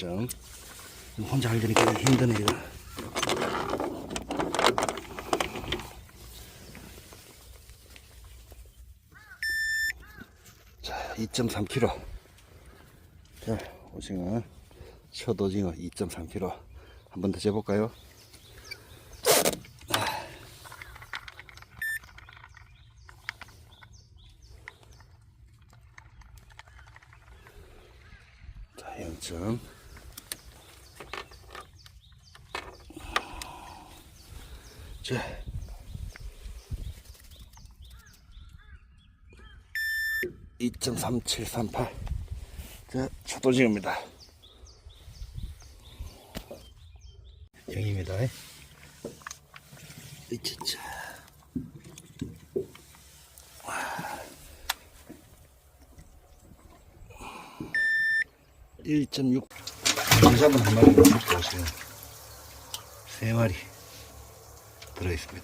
1점. 이거 혼자 하려니까 힘드네, 이거. 자, 2.3kg. 자, 오징어, 첫 오징어 2.3kg. 한 번 더 재볼까요? 자, 0 자. 이2 3 7 3 8 자, 초도징어입니다. 영입니다. 이차차. 1.6 감사합니다 한 마리 오세요 세 마리 приспід.